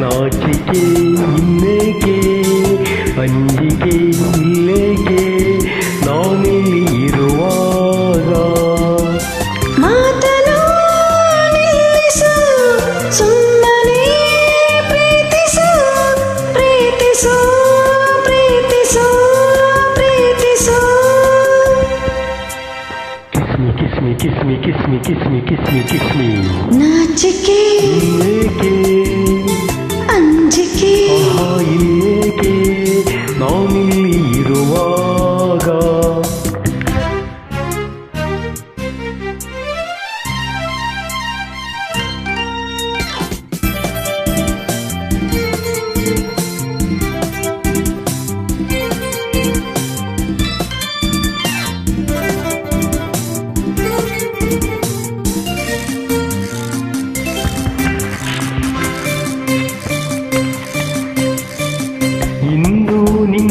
നാച്ചിക്കേ ഇന്നേക്കേ പഞ്ചിക്കേ ഇല്ലേ kiss me, kiss me, kiss me. Na chicken.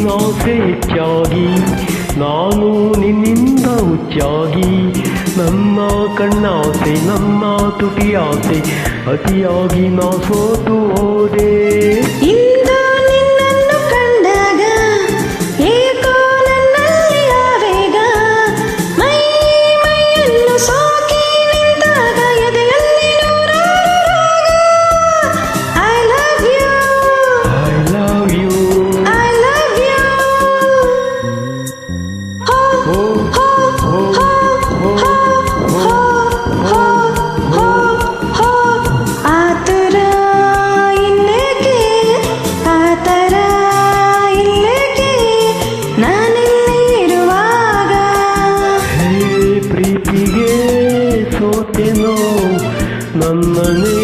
ನಿನ್ನಾಸೆ ಹೆಚ್ಚಾಗಿ ನಾನು ನಿನ್ನಿಂದ ಹುಚ್ಚಾಗಿ ನಮ್ಮ ಕಣ್ಣಾಸೆ ನನ್ನ ತುಟಿಯಾಸೆ ಅತಿಯಾಗಿ ನಾ ಸೋತು ಹೋದೆ. ನನ್ನನೇ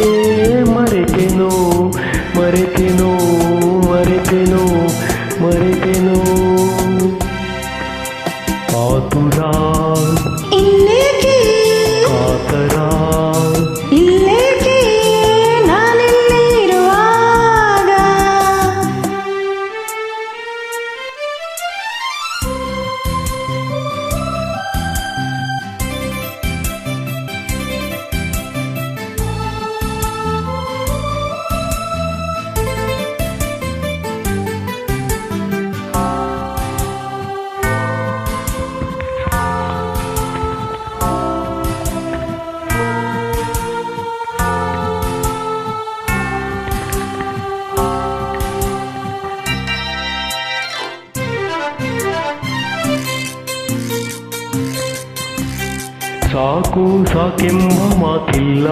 ಸಾಕು ಸಾಕೆಂಬ ಮಾತಿಲ್ಲ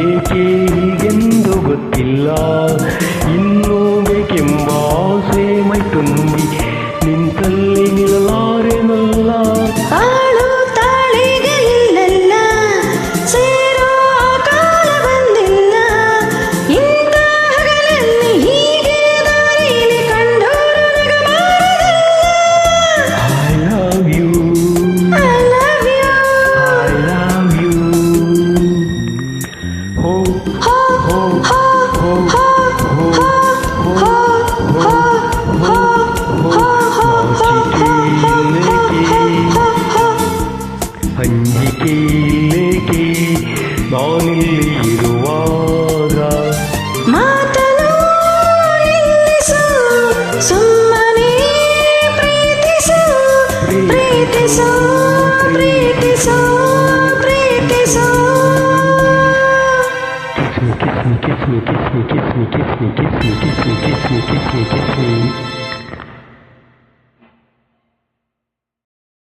ಏಕೆ ಹೀಗೆಂದು ಗೊತ್ತಿಲ್ಲ ಇನ್ನೂ ಬೇಕೆಂಬ ಆಸೆ ಮೈ ತುಂಬಿ ನಿಂತಲ್ಲಿ ನಿಲ್ಲ Kiss me, kiss me, kiss me, kiss me, kiss me, kiss me, kiss me, kiss me, kiss me.